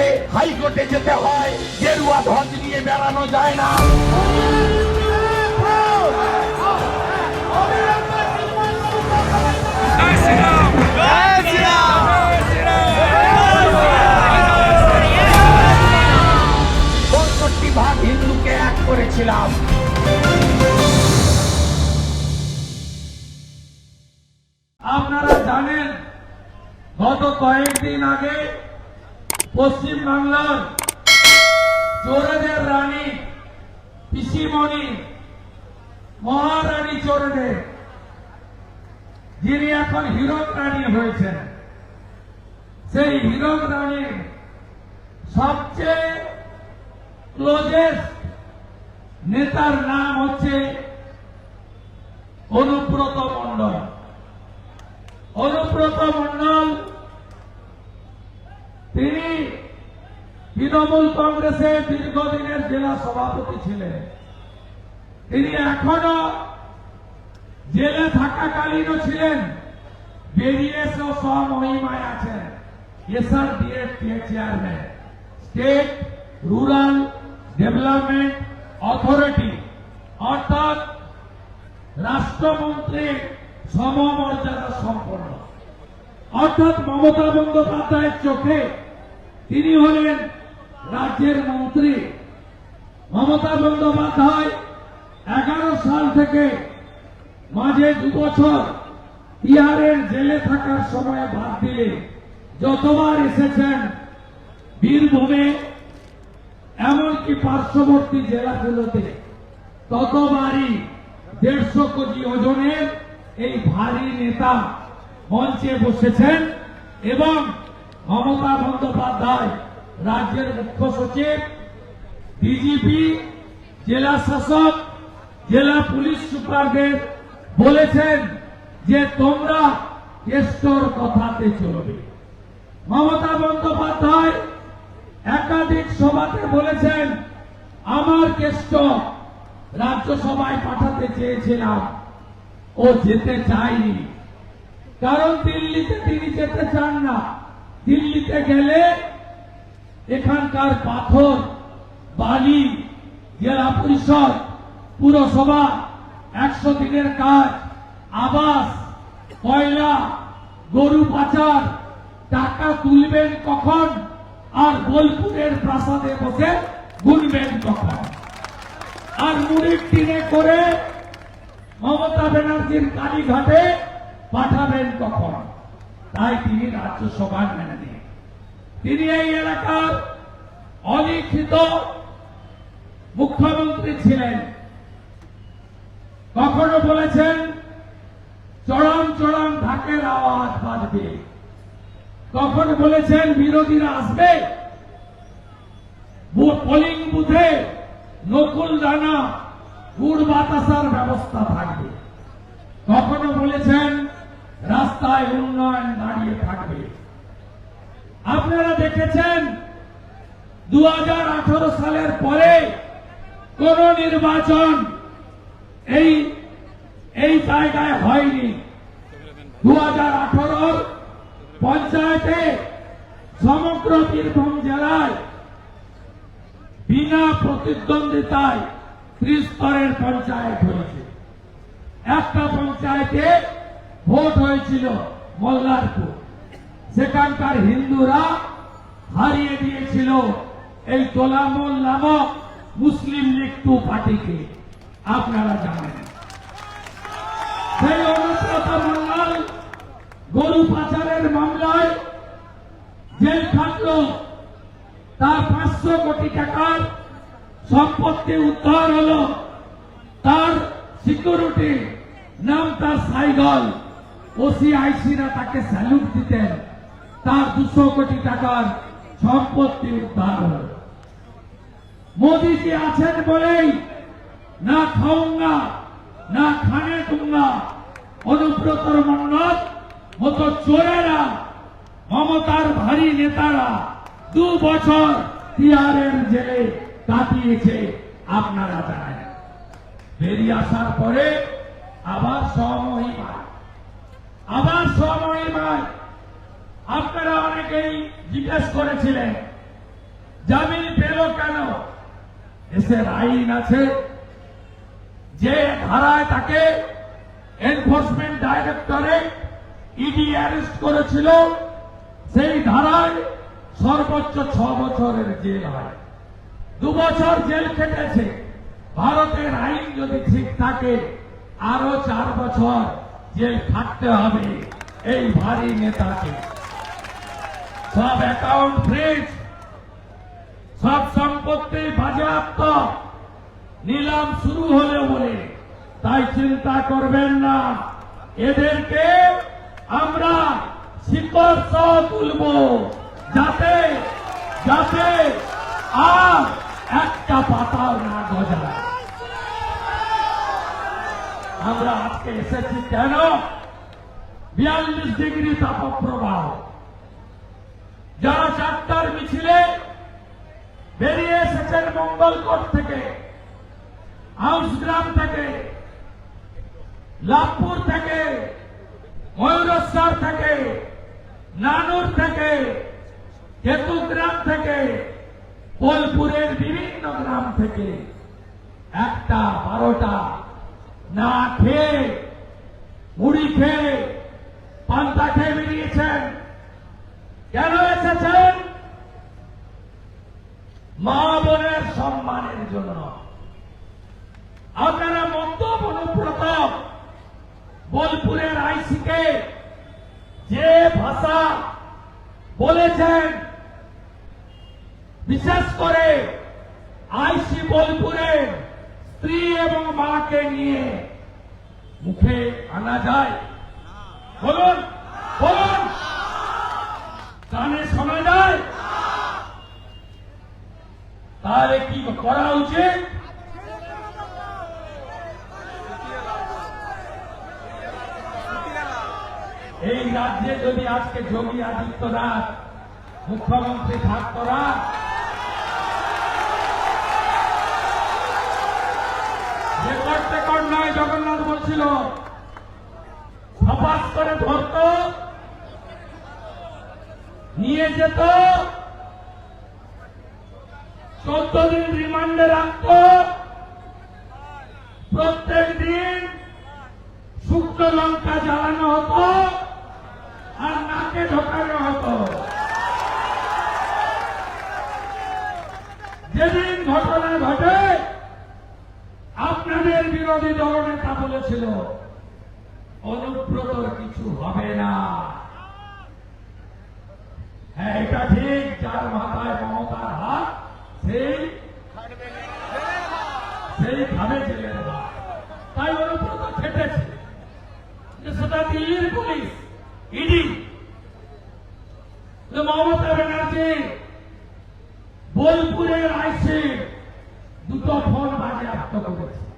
গেলে হাইকোর্টে যেতে হয়। গেরুয়া ধ্বজ নিয়ে বেড়ানো যায় না। করেছিলাম। আপনারা জানেন, গত কয়েকদিন আগে পশ্চিম বাংলার চোরেদের রানী, পিসিমণি, মহারানী চোরেদের, যিনি এখন হীরক রানী হয়েছেন। সেই হীরক রানীর সবচেয়ে ক্লোজেস্ট নেতার নাম হচ্ছে অনুব্রত মণ্ডল। অনুব্রত মণ্ডল তিনি তৃণমূল কংগ্রেসের দীর্ঘদিনের জেলা সভাপতি ছিলেন। তিনি এখনও জেলে থাকাকালীনও ছিলেন। বেরিয়ে এসেও স্বমহিমায় আছেন। এসআর দিয়ে chairman. State rural development authority. অর্থাৎ রাষ্ট্রমন্ত্রীর সমমর্যাদা সম্পন্ন। অর্থাৎ মমতা বন্দ্যোপাধ্যায়ের চোখে তিনি হলেন রাজ্যের মন্ত্রী। মমতা বন্দ্যোপাধ্যায় এগারো সাল থেকে মাঝে দু বছর তিহারের জেলে থাকার সময় বাদ দিলে যতবার এসেছেন বীরভূমে, এমনকি পার্শ্ববর্তী জেলাগুলোতে, ততবারই দেড়শো কোটি ওজনের এই ভারী নেতা মঞ্চে বসেছেন এবং মমতা বন্দ্যোপাধ্যায়, রাজ্যের মুখ্য সচিব ডিজিপি জেলা শাসক, জেলা পুলিশ সুপারদের বলেছেন যে তোমরা কেষ্টর কথাতে চলবে। মমতা বন্দ্যোপাধ্যায় একাধিক সভাতে বলেছেন, আমার কেষ্ট রাজ্যসভায় পাঠাতে চেয়েছিলাম ও যেতে চায়নি। কারণ দিল্লিতে তিনি যেতে চান না। দিল্লিতে গেলে এখানকার পাথর, বালি, জেলা পরিষদ, পুরসভা, একশো দিনের কাজ, আবাস, কয়লা, গরু পাচার, টাকা তুলবেন কখন আর বোলপুরের প্রাসাদে বসে গুনবেন কখন? আর মুড়ির টিনে করে মমতা ব্যানার্জির কালীঘাটে পাঠাবেন কখন? তাই তিনি রাজ্যসভার মেনে নিন তিনি এই এলাকার অলিখিত মুখ্যমন্ত্রী ছিলেন। কখনো বলেছেন চরম চরম ঢাকের আওয়াজ বাজবে। কখনো বলেছেন, বিরোধীরা আসবে। পোলিং বুথে নকুল দানা গুড় বাতাসার ব্যবস্থা থাকবে। কখনো বলেছেন রাস্তায় উন্নয়ন দাঁড়িয়ে থাকবে। আপনারা দেখেছেন দু হাজার আঠারো সালের পরে কোন নির্বাচন এই এই জায়গায় হয়নি। দু হাজার আঠারোর পঞ্চায়েতে সমগ্র বীরভূম জেলায় বিনা প্রতিদ্বন্দ্বিতায় ত্রিস্তরের পঞ্চায়েত হয়েছে। একটা পঞ্চায়েতে ভোট হয়েছিল মল্লারপুর। সেখানকার হিন্দুরা হারিয়ে দিয়েছিল এই তোলামল নামক মুসলিম লীগ টু পার্টিকে। আপনারা জানেন। সেই অনুব্রত মন্ডল গরু পাচারের মামলায় জেল খাটলো। তার পাঁচশো কোটি টাকার সম্পত্তি উদ্ধার হলো। তার সিকিউরিটি নাম তার সাইগল। ওসিআইসিরা তাকে স্যালুট দিতেন। তার দুশো কোটি টাকার সম্পত্তি উদ্ধার। হল মোদীজি আছেন বলেই না খাউঙ্গা না খানে দুঙ্গা। অনুব্রতর মন্ডল মতো চোরেরা, মমতার ভারী নেতারা দু বছর তিহারের জেলে কাটিয়েছে আপনারা জানেন। বেরিয়ে আসার পরে আবার সমহিমা ভাই আপনারা অনেকেই জিজ্ঞেস করেছিলেন, জামিন পেল কেন? দেশের আইন আছে। যে ধারায় তাকে এনফোর্সমেন্ট ডাইরেক্টরেট ইডি অ্যারেস্ট করেছিল, সেই ধারায় সর্বোচ্চ ছ বছরের জেল হয়। দু বছর জেল খেটেছে। ভারতের আইন যদি ঠিক থাকে, আরও চার বছর জেল থাকতে হবে, এই ভারী নেতাকে। সব অ্যাকাউন্ট ফ্রিজ সব সম্পত্তি বাজেয়াপ্ত। নিলাম শুরু হলে বলে, তাই চিন্তা করবেন না। এদেরকে আমরা সহ তুলব, যাতে যাতে আর একটা পাতাও না গজায়। আমরা আজকে এসেছি কেন? বিয়াল্লিশ ডিগ্রি তাপপ্রবাহ। যারা চারটার মিছিলে বেরিয়ে এসেছেন মঙ্গলকোট থেকে হাউসগ্রাম থেকে, লাভপুর থেকে, ময়ূরেশ্বর থেকে, নানুর থেকে, কেতুগ্রাম থেকে, বোলপুরের বিভিন্ন গ্রাম থেকে একটা বারোটা না খেয়ে মুড়ি খেয়ে পান্তা খেয়ে বেরিয়েছেন। কেন এসেছেন? মা বোনের সম্মানের জন্য। আপনারা মন্তব্য অনুব্রত বোলপুরের আইসিকে যে ভাষা বলেছেন, বিশেষ করে আইসি বোলপুরের স্ত্রী এবং মাকে নিয়ে মুখে আনা যায়। বলুন বলুন। কানে শোনা যায়? তাহলে কি করা উচিত? এই রাজ্যে যদি আজকে যোগী আদিত্যনাথ মুখ্যমন্ত্রী থাকতো না রেকর্ড টেকর্ড নয় জগন্নাথ বলছিল সপাস করে ধরত, নিয়ে যেত, চোদ্দ দিন রিমান্ডে রাখত, প্রত্যেক দিন শুক্তো লঙ্কা জ্বালানো হতো আর নাকে ঢোকানো হতো যেদিন ঘটনা ঘটে আপনাদের বিরোধী দলনেতা বলেছিল অনুব্রত কিছু হবে না। হ্যাঁ এটা ঠিক, যার মাথায় মমতার হাত, সেই সেই ভাবে জেলে দেওয়া তাই অনুব্রত খেটেছে। যে সেটা দিল্লির পুলিশ, ইডি মমতা ব্যানার্জি, বোলপুরের আইসি দুটো ফোন বাজেয়াপ্ত করেছে।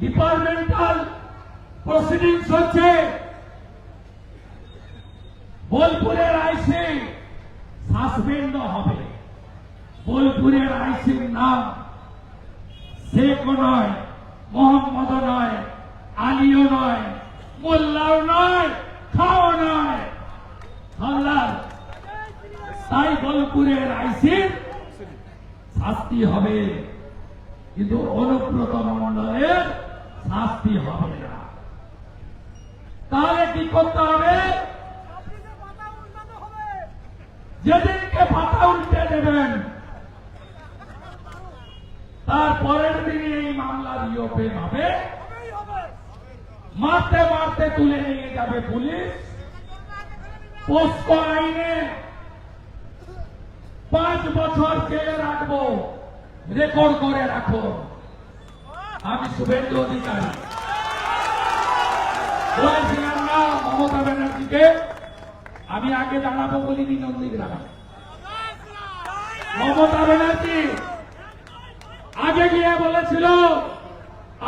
ডিপার্টমেন্টাল প্রসিডিংস হচ্ছে বোলপুরের আইসি সাসপেন্ড হবে। বোলপুরের আইসির নাম শেখ নয় মোহাম্মদ নয়, আলিও নয়, মোল্লাও নয়, খাও নয়। হাল্লার তাই বোলপুরের আইসির শাস্তি হবে। কিন্তু অনুব্রত মন্ডলের শাস্তি হবে না। তাহলে কি করতে হবে? যেদিনকে পাতা উল্টে দেবেন, তার পরের দিনই এই মামলার ইওপেন হবে। মারতে মারতে তুলে নিয়ে যাবে পুলিশ। পোস্কো আইনে পাঁচ বছর জেলে রাখব, রেকর্ড করে রাখো আমি শুভেন্দু অধিকারী। বলেছিলাম না মমতা ব্যানার্জিকে আমি আগে দাঁড়াবো বলিনি নন্দীগ্রামে মমতা ব্যানার্জি, আগে গিয়ে বলেছিল,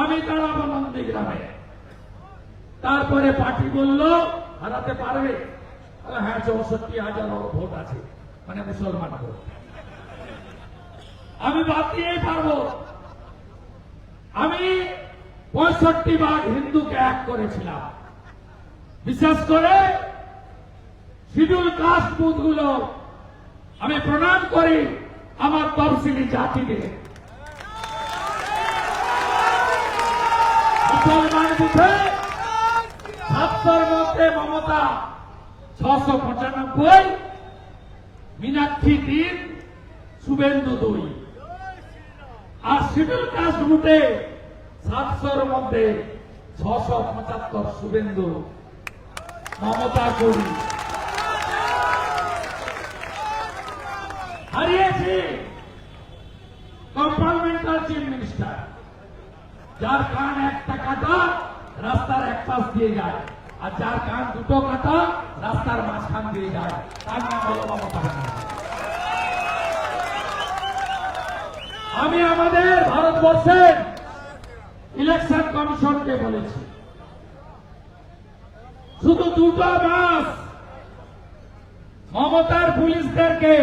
আমি দাঁড়াবো নন্দীগ্রামে তারপরে পার্টি বলল, হারাতে পারবে। হ্যাঁ চৌষট্টি হাজার ভোট আছে মানে মুসলমান ভোট। আমি বাদ দিয়েই পারব। আমি পঁয়ষট্টি ভাগ হিন্দুকে এক করেছিলাম। বিশেষ করে শিডিউল কাস্ট বুথগুলো, আমি প্রণাম করি আমার তফসিলি জাতিদের মুসলমান বুথে সাতশোর মধ্যে মমতা ছশো পঁচানব্বই, মীনাক্ষী তিন শুভেন্দু দুই। আর শিডিউল কাস্ট সাতশোর মধ্যে ছশো পঁচাত্তর শুভেন্দু, মমতা করি। হারিয়েছি কম্পার্টমেন্টাল চিফ মিনিস্টার যার কান একটা কাটা রাস্তার এক পাশ দিয়ে যায়, আর যার কান দুটো কাটা রাস্তার মাঝখান দিয়ে যায়, তার নাম হলো মমতা ব্যানার্জি আমি আমাদের ভারতবর্ষের ইলেকশন কমিশনকে বলেছি। শুধু দুটো মাস মমতার পুলিশদেরকে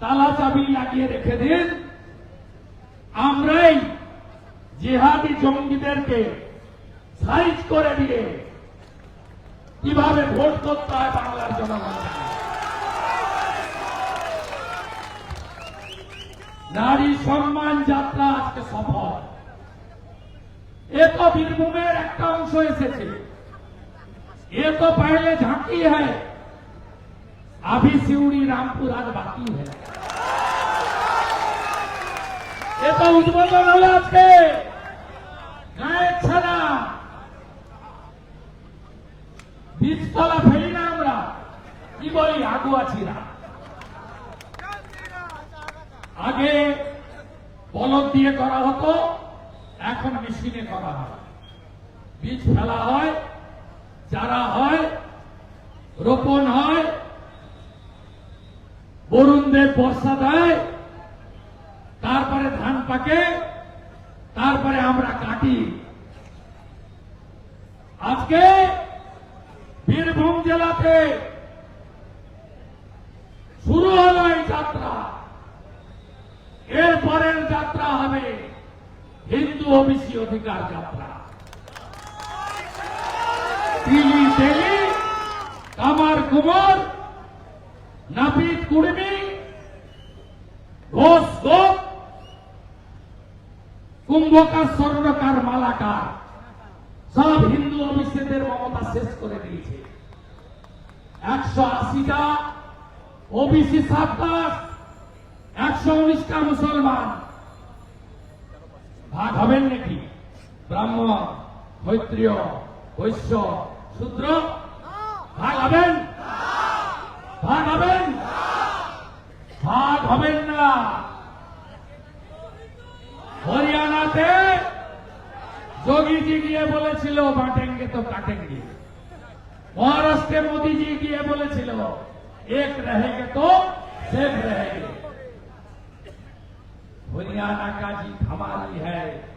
তালা চাবি লাগিয়ে রেখে দিন। আমরাই জিহাদি জঙ্গিদেরকে সাইজ করে দিয়ে কীভাবে ভোট করতে হয় বাংলার জনগণ নারী সম্মান যাত্রা আজকে সফল। এত বীরভূমের একটা অংশ এসেছে। এত তো ঝাঁকি হয় আভি সিউড়ি, রামপুর आज বাকি হয় এত উদ্বোধন उद्बोधन होल आपके ছাড়া। বীজতলা ফেলি না আমরা। কি বলি আগুয়া ছিলাম আগে বলদ দিয়ে করা হতো, এখন মেশিনে করা হয়। বীজ ফেলা হয়, চারা হয়, রোপণ হয়, বরুণদের বর্ষা দেয়, তারপরে ধান পাকে, তারপরে আমরা কাটি। আজকে বীরভূম জেলাতে শুরু হলো এই যাত্রা। এরপরের যাত্রা হবে হিন্দু ওবিসি অধিকার যাত্রা। তিলি তেলি কামার কুমার, নাপিত কুড়মি, ঘোষ গোপ কুম্ভকার স্বর্ণকার মালাকার, সব হিন্দু অভিষেকের মমতা শেষ করে দিয়েছে। একশো আশিটা ওবিসি সাতটাস একশো উনিশটা মুসলমান। ভাগ হবেন নাকি? ব্রাহ্মণ ক্ষত্রিয়, বৈশ্য, শূদ্র? ভাগ হবেন? ভাগ হবেন? ভাগ হবেন না। হরিয়ানাতে যোগীজি গিয়ে বলেছিল, বাটেঙ্গে তো কাটেঙ্গে। মহারাষ্ট্রে মোদীজি গিয়ে বলেছিল, এক রহেগে তো সেফ রহেগে। हरियाणा का जीत हमारी है।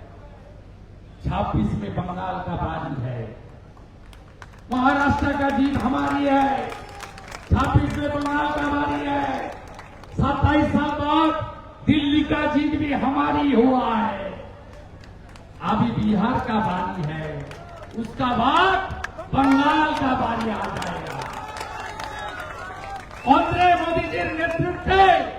छब्बीस में बंगाल का बारी है। महाराष्ट्र का जीत हमारी है। छब्बीस में बंगाल का बारी है। सत्ताईस साल बाद दिल्ली का जीत भी हमारी हुआ है। अभी बिहार का बारी है। उसका बाद बंगाल का बारी आ जाएगा। और मोदी जी नेतृत्व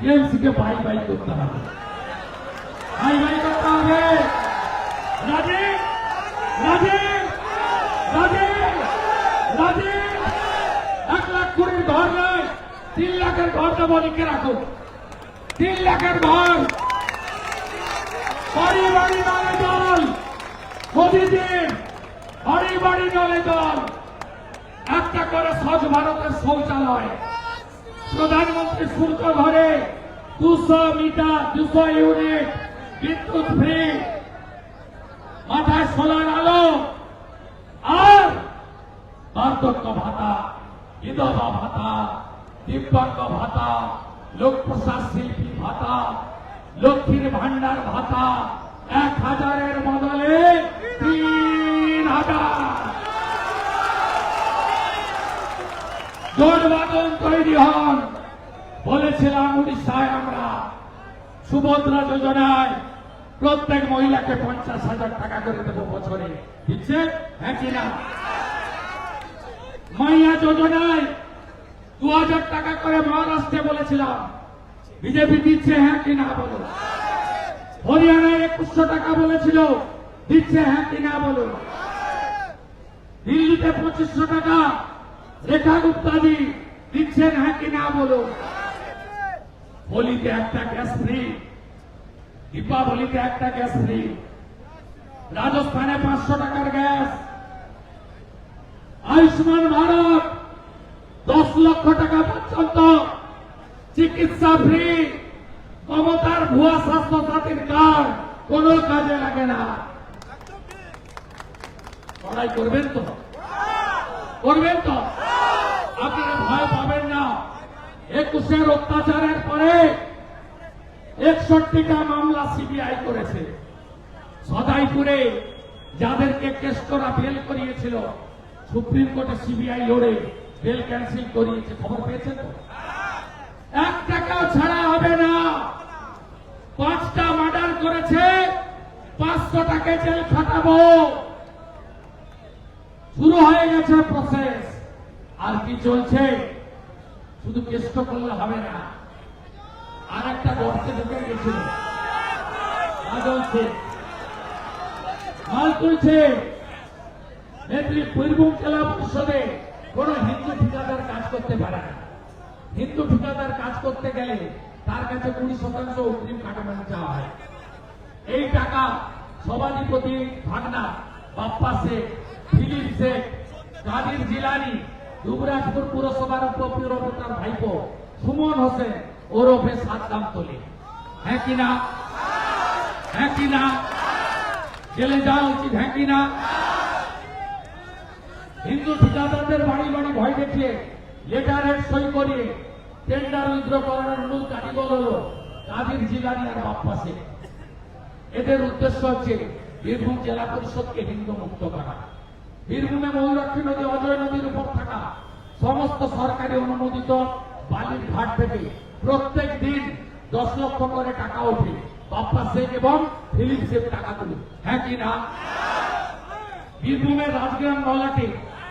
টিএমসিকে বাই বাই করতে হবে বাই বাই করতে হবে এক লাখ কোটির ঘর নয় তিন লাখের ঘর দেবো লিখে রাখো তিন লাখের ঘর বাড়ি বাড়ি নলে জল মোদিজির বাড়ি বাড়ি নলে জল একটা করে স্বচ্ছ ভারতের শৌচালয় প্রধানমন্ত্রী সূর্য ঘরে দুশো মিটার, দুশো ইউনিট বিদ্যুৎ ফ্রি। মাথায় সোলার আলো। আর বার্ধক্য ভাতা, বিধবা ভাতা, দিব্যাঙ্গ ভাতা লোক প্রসাদ শিল্পী ভাতা, লক্ষ্মীর ভান্ডার ভাতা, এক হাজারের বদলে তিন হাজার। তৈরি হন। বলেছিলাম উড়িষ্যায় আমরা সুভদ্রা যোজনায় প্রত্যেক মহিলাকে পঞ্চাশ হাজার টাকা করে দেবো বছরে। দিচ্ছে? হ্যাঁ মাইয়া যোজনায় দু হাজার টাকা করে মহারাষ্ট্রে বলেছিলাম। বিজেপি দিচ্ছে হ্যাঁ কি না বলো হরিয়ানায় একুশশো টাকা বলেছিল, দিচ্ছে হ্যাঁ কি না বলো দিল্লিতে পঁচিশশো টাকা, রেখা গুপ্তাজি দিচ্ছেন হ্যাঁ কি না বলো হোলিতে একটা গ্যাস ফ্রি। দীপাবলিতে একটা গ্যাস ফ্রি। রাজস্থানে পাঁচশো টাকার গ্যাস। আয়ুষ্মান ভারত, দশ লক্ষ টাকা পর্যন্ত চিকিৎসা ফ্রি। মমতার ভুয়া স্বাস্থ্য সাথীর কার্ড কোন কাজে লাগে না। লড়াই করবেন তো? করবেন তো? আপনারা ভয় পাবেন না। একুশের অত্যাচারের পরে একষট্টিটা মামলা সিবিআই করেছে। সদাইপুরে যাদেরকে কেস করা বেল করিয়েছিল, সুপ্রিম কোর্টে সিবিআই লড়ে বেল ক্যান্সেল করিয়েছে। খবর পেয়েছেন তো? এক টাকাও ছাড়া হবে না। পাঁচটা মার্ডার করেছে পাঁচশো টাকা জেল খাটাবো। শুরু হয়ে গেছে প্রসেস আর কি চলছে? শুধু কেষ্ট করলে হবে না। আর একটা গর্তে ঢুকে গেছিল। মাল তুলছে। নেত্রী বীরভূম জেলা পরিষদে কোন হিন্দু ঠিকাদার কাজ করতে পারে না। হিন্দু ঠিকাদার কাজ করতে গেলে তার কাছে কুড়ি শতাংশ অগ্রিম কাটানো চাওয়া হয়। এই টাকা সভাধিপতি ভাগনা বাপ্পা শেখ, ফিলিপ শেখ, কাদির জিলানি যুবরাজপুর পুরসভার উপপুরতার ভাইপো সুমন হোসেন, ওরফে সাদ্দাম তলি। হ্যাঁ কিনা হ্যাঁ কিনা জেলে যাওয়া উচিত হ্যাঁ কিনা হিন্দু ঠিকাদারদের বাড়ি বাড়ি ভয় দেখিয়ে লেটার হেড সই করিয়ে টেন্ডার উইথড্র করানোর মূল কারিগর হল কাদির জিলানি আর বাপ্পা এদের উদ্দেশ্য হচ্ছে বীরভূম জেলা পরিষদকে হিন্দু মুক্ত করা। বীরভূমে ময়ূরাক্ষী নদী, অজয় নদীর উপর থাকা সমস্ত সরকারি অনুমোদিত বালির ঘাট থেকে প্রত্যেক দিন দশ লক্ষ করে টাকা ওঠে। বাপ্পা শেখ এবং ফিলিপ শেখ টাকা তুলে। হ্যাঁ কি না? বীরভূমের রাজগ্রাম নলাটে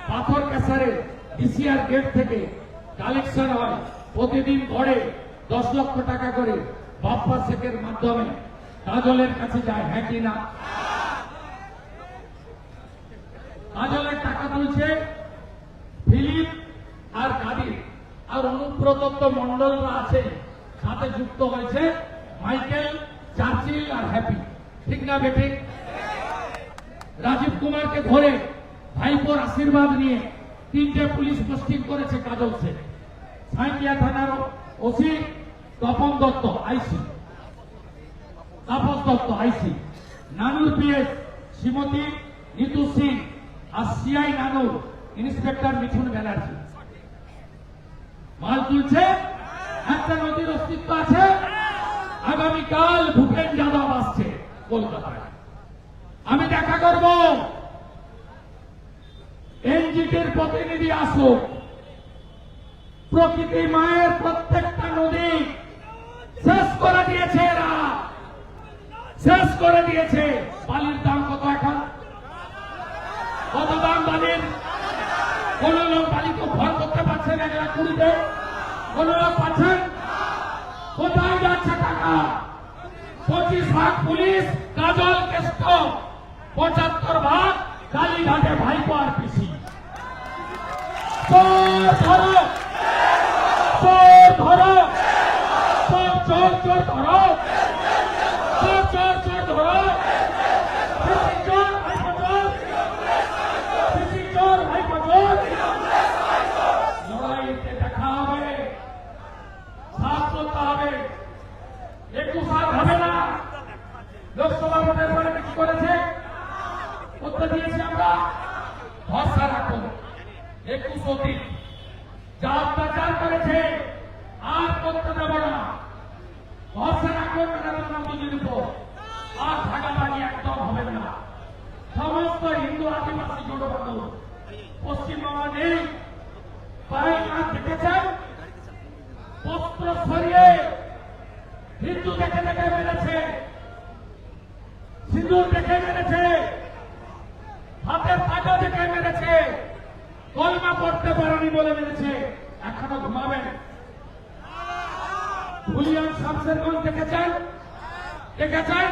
পাথর ক্যাসারে ডিসিআর গেট থেকে কালেকশন হয়। প্রতিদিন গড়ে দশ লক্ষ টাকা করে বাপ্পা শেখের মাধ্যমে। কাজলের কাছে যায় হ্যাঁ কি না? কাজলের টাকা তুলছে ফিলিপ আর কাদির। আর অনুব্রত মন্ডলরা আছে, সাথে যুক্ত হয়েছে মাইকেল, চার্চিল আর হ্যাপি। ঠিক না বেটি রাজীব কুমারকে ধরে ভাইপোর আশীর্বাদ নিয়ে তিনটে পুলিশ পোস্টিং করেছে কাজল শেখ সাঁইকিয়া থানার OC Tapan Dutta, IC. Tapas Dutta, IC. Nanoor PS, Shrimati Nitu Singh আর সিআই নানুর ইন্সপেক্টর মিঠুন ব্যানার্জি। মাল তুলছে, একটা নদীর অস্তিত্ব আছে, আগামীকাল ভূপেন যাদব আসছে কলকাতায়। আমি দেখা করব। এনজিটির প্রতিনিধি আসুক। প্রকৃতি মায়ের প্রত্যেকটা নদী শেষ করে দিয়েছে এরা। শেষ করে দিয়েছে। বালির দাম কত এখন? পঁচিশ ভাগ পুলিশ কাজল পঁচাত্তর ভাগ কালীঘাটে ভাইপো আর পিসি ধরো! ধরো! চোর ধরো চোর চোর চোর ধরো পিসি চোর ভাইপো চোর পিসি চোর ভাইপো চোর লড়াইতে দেখা হবে সাফ করতে হবে একুশ আর হবে না লোকসভা ভোটের পরে কি করেছে করতে দিয়েছি আমরা ভরসা রাখুন একুশ অতীত যা অত্যাচার করেছে আর করতে দেব না ভরসা রাখবেন নরেন্দ্র মোদীর উপর আর ভাগাভাগি একদম হবে না সমস্ত হিন্দু আদিবাসী জোটবন্ধু পশ্চিমবঙ্গ নেই পায়খানা দেখেছেন বস্ত্র সরিয়ে হিন্দু দেখে দেখে মেরেছে সিঁদুর দেখে মেরেছে হাতের টাকা দেখে মেরেছে কলমা পড়তে পারেনি বলে মেরেছে এখনও ঘুমাবেন? ভুলিয়ান শামসেরগঞ্জ দেখেছেন? দেখেছেন?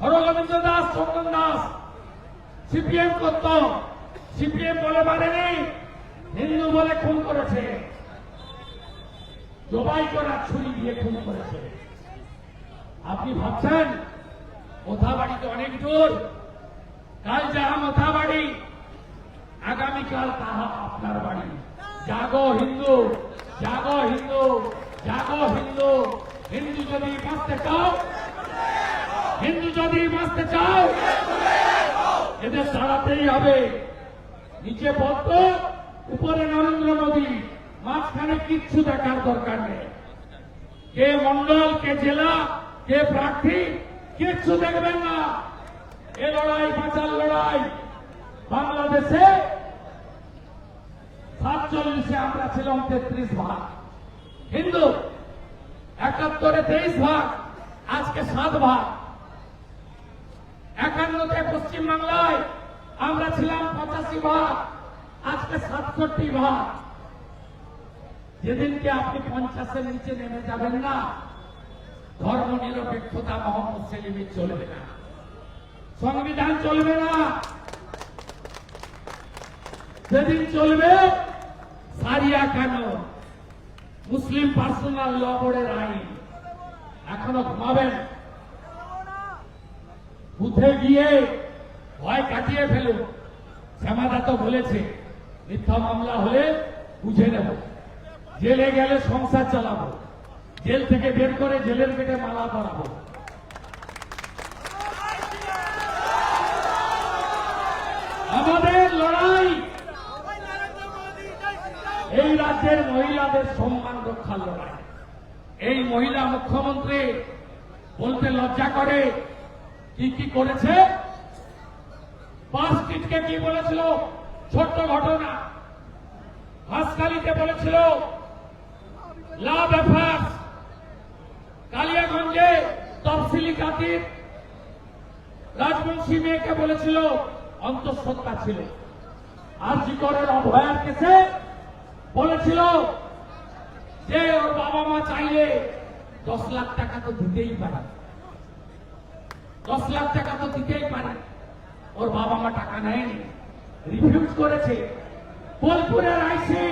হরগোবিন্দ দাস, চন্দন দাস। সিপিএম করত। সিপিএম বলে মানেনি হিন্দু বলে খুন করেছে। জবাই করা ছুরি দিয়ে খুন করেছে। আপনি ভাবছেন মোথাবাড়িতে অনেক দূর কাল যাহা মোথাবাড়ি আগামীকাল তাহা আপনার বাড়ি। জাগো হিন্দু জাগো হিন্দু জাগো হিন্দু হিন্দু যদি বাঁচতে চাও হিন্দু যদি বাঁচতে চাও এদের তাড়াতেই হবে নিচে বদ্ধ উপরে নরেন্দ্র মোদী মাঝখানে কিচ্ছু দেখার দরকার নেই। কে মন্ডল কে জেলা, কে প্রার্থী, কিচ্ছু দেখবেন না। এ লড়াই, বাঁচার লড়াই বাংলাদেশে সাতচল্লিশে আমরা ছিলাম তেত্রিশ ভাগ। হিন্দু, একাত্তরে তেইশ ভাগ, আজকে সাত ভাগ। একান্নতে পশ্চিমবাংলায় আমরা ছিলাম পঁচাশি ভাগ, আজকে সাতষট্টি ভাগ। যেদিনকে আপনি পঞ্চাশের নিচে নেমে যাবেন না ধর্ম নিরপেক্ষতা মোহাম্মদ সেলিমের চলবে না। সংবিধান চলবে না। যেদিন চলবে সারিয়া কেন? মুসলিম পার্সোনাল ল বোর্ডের আইন। এখনও ঘুমাবেন? বুথে গিয়ে ভয় কাটিয়ে ফেলুন। শ্যামাদা তো বলেছে, মিথ্যা মামলা হলে বুঝে নেব। জেলে গেলে সংসার চালাবো। জেল থেকে বের করে জেলের গেটে মালা পরাবো আমাদের লড়াই এই রাজ্যের মহিলাদের সম্মান রক্ষার লড়াই। এই মহিলা মুখ্যমন্ত্রী বলতে লজ্জা করে, কি কি করেছে? পাঁচটিকে কি বলেছিল? ছোট্ট ঘটনা। হাসকালিতে বলেছিল, লাভ অ্যাফেয়ার্স। কালিয়াগঞ্জে তফসিলি জাতির রাজবংশী মেয়েকে বলেছিল, অন্তঃসত্ত্বা ছিল। আর জিকরের অভয়ার কেসে বলেছিল যে ওর বাবা মা চাইলে দশ লাখ টাকা তো দিতেই পারে। দশ লাখ টাকা তো দিতেই পারে। ওর বাবা মা টাকা নেয়নি। রিফিউজ করেছে। বোলপুরের আইসি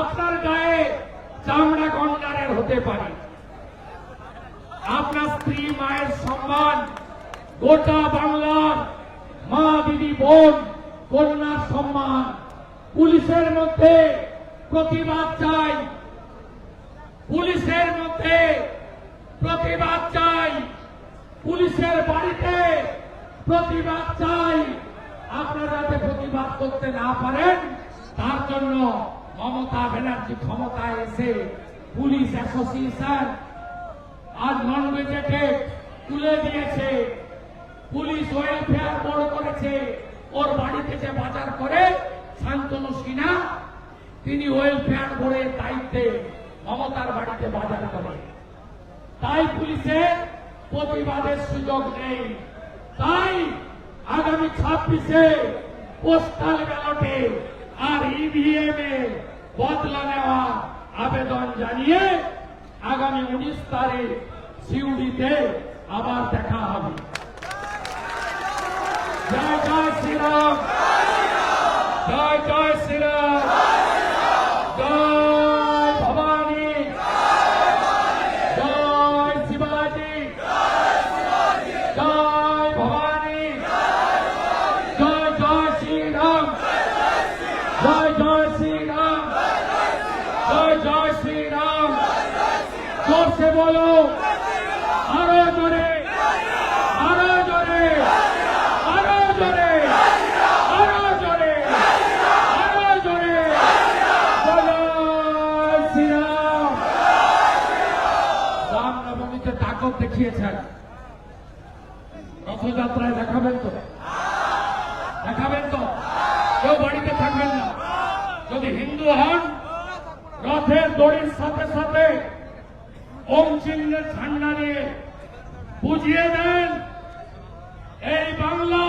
আপনার গায়ে চামড়া গন্ডারের হতে পারে। আপনার স্ত্রী মায়ের সম্মান, গোটা বাংলার মা দিদি বোন কন্যার সম্মান। পুলিশের মধ্যে প্রতিবাদ চাই। পুলিশের মধ্যে প্রতিবাদ চাই। পুলিশের বাড়িতে প্রতিবাদ চাই। আপনারা যাতে প্রতিবাদ করতে না পারেন, তার জন্য মমতা ব্যানার্জি ক্ষমতায় এসে পুলিশ অ্যাসোসিয়েশন আজ নন গেজেটেড তুলে দিয়েছে। পুলিশ ওয়েলফেয়ার বোর্ড করেছে। ওর বাড়ি থেকে বাজার করে শান্তনু সিনহা তিনি ওয়েলফেয়ার বোর্ডের দায়িত্বে মমতার বাড়িতে বাজার করে। তাই পুলিশের প্রতিবাদের সুযোগ নেই। তাই আগামী ছাব্বিশে পোস্টাল ব্যালটে আর ইভিএম এ বদলা নেওয়া আবেদন জানিয়ে আগামী উনিশ তারিখ সিউড়িতে আবার দেখা হবে। জয় জয় শ্রীরাম। জয় জয় শ্রীরাম দেখিয়েছেন। রথযাত্রায় দেখাবেন তো? দেখাবেন তো? কেউ বাড়িতে থাকবেন না। যদি হিন্দু হন, রথের দড়ির সাথে সাথে ওম চিহ্নের ঝান্ডা নিয়ে বুঝিয়ে দেন, এই বাংলা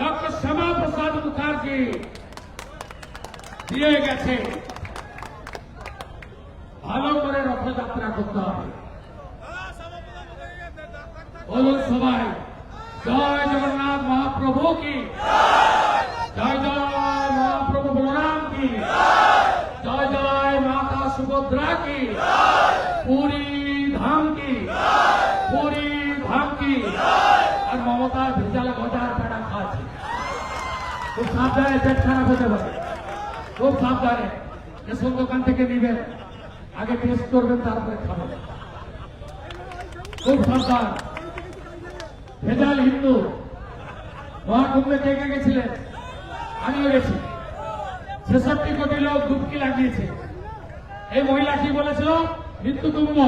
ডক্টর শ্যামা প্রসাদ মুখার্জি দিয়ে গেছে। ভালো করে রথযাত্রা করতে হবে। বলুন সবাই জয় জগন্নাথ মহাপ্রভু কি? জয় জয় মহাপ্রভু বলরাম কি? জয় জয় মাতা সুভদ্রা কি? পুরী ধাম কি? পুরী ধাম কি? আর মমতা ভেজাল গজার পেড়া খাচ্ছে খুব সাবধানে পেট খারাপ হতে পারে। খুব সাবধানে। রেশন দোকান থেকে নিবেন। আগে টেস্ট করবেন, তারপরে খাবেন। খুব সাবধান। ভেজাল হিন্দু। মহাকুম্ভে কে কে গেছিলেন? আমিও গেছি। ছেষট্টি কোটি লোক ডুবকি লাগিয়েছে। এই মহিলা কি বলেছিল? মৃত্যু কুম্ভ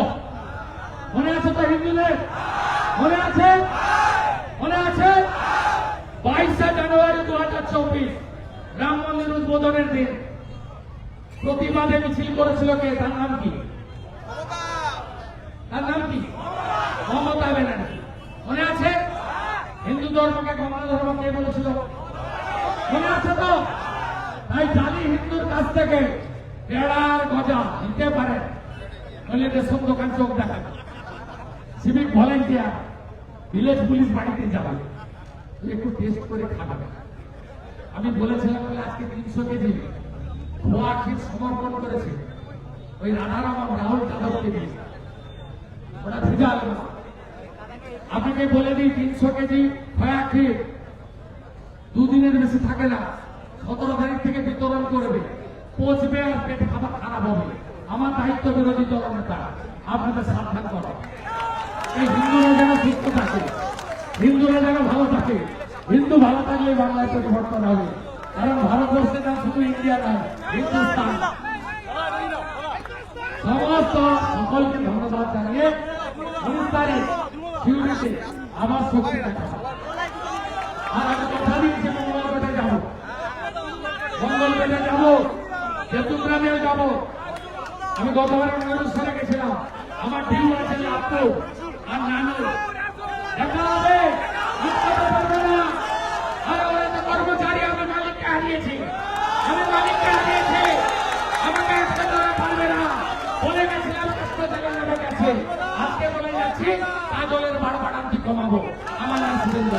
মনে আছে তো হিন্দুদের? মনে আছে? মনে আছে? বাইশে জানুয়ারি দু হাজার চব্বিশ, রাম মন্দির উদ্বোধনের দিন। প্রতিবাদে মিছিল করেছিল কে? তার নাম কি? তার নাম কি? মমতা ব্যানার্জি। মনে আছে? ধর্মকে কমানো ধর্ম কে বলেছিল। মনে আছে তো? তাই জালি হিন্দুর কাছ থেকে গজা নিতে পারে। দোকান চোখ দেখাবে। সিভিক ভলেন্টিয়ার, ভিলেজ পুলিশ বাড়িতে যাবে। একটু টেস্ট করে খাবে। আমি বলেছিলাম বলে আজকে তিনশো কেজি খোয়া ক্ষীর সমর্পণ করেছে। ওই রাধারাম রাহুল যাদবকে দিয়ে। না। আপনাকে বলে দিই, তিনশো কেজি খয়া দুদিনের বেশি থাকে না, সতেরো তারিখ থেকে বিতরণ করবে, পচবে আর পেট খাবার খারাপ হবে। আমার দায়িত্ব বিরোধী দল নেতা, আপনাদের সাবধান করা। এই হিন্দুরা যেন সুস্থ থাকে, হিন্দুরা যেন ভালো থাকে, হিন্দু ভালো থাকলে বাংলায় পরিবর্তন হবে। কারণ ভারতবর্ষে না, শুধু ইন্ডিয়া নয় হিন্দুস্তান। সমস্ত সকলকে ধন্যবাদ জানিয়ে তারিখ শিউরিতে আমার শক্তি আর আমি কথা দিয়েছি, মঙ্গলপেটে যাব। মঙ্গলপেটে যাব চতুর্গ্রামেও যাব। আমি গতবার অনুষ্ঠানে গেছিলাম। আমার ডিউ আছে আপু আর নানু। দেখা হবে আটকাতে পারবে না আর ওরা তো কর্মচারী আমি মালিককে হারিয়েছি আমি মালিককে হারিয়েছি আমাকে আটকাতে ওরা পারবে না বলে গেছিলাম কষ্ট থেকে নেমে গেছে আজকে বলে যাচ্ছি কাজলের বাড় বাড়ান্তি কমাবো আমার নাম সুরেন্দ্র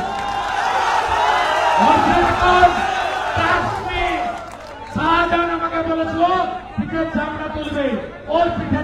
শাহজাহান আমাকে বলেছিল পিঠের চামড়া তুলবে ওর পিঠের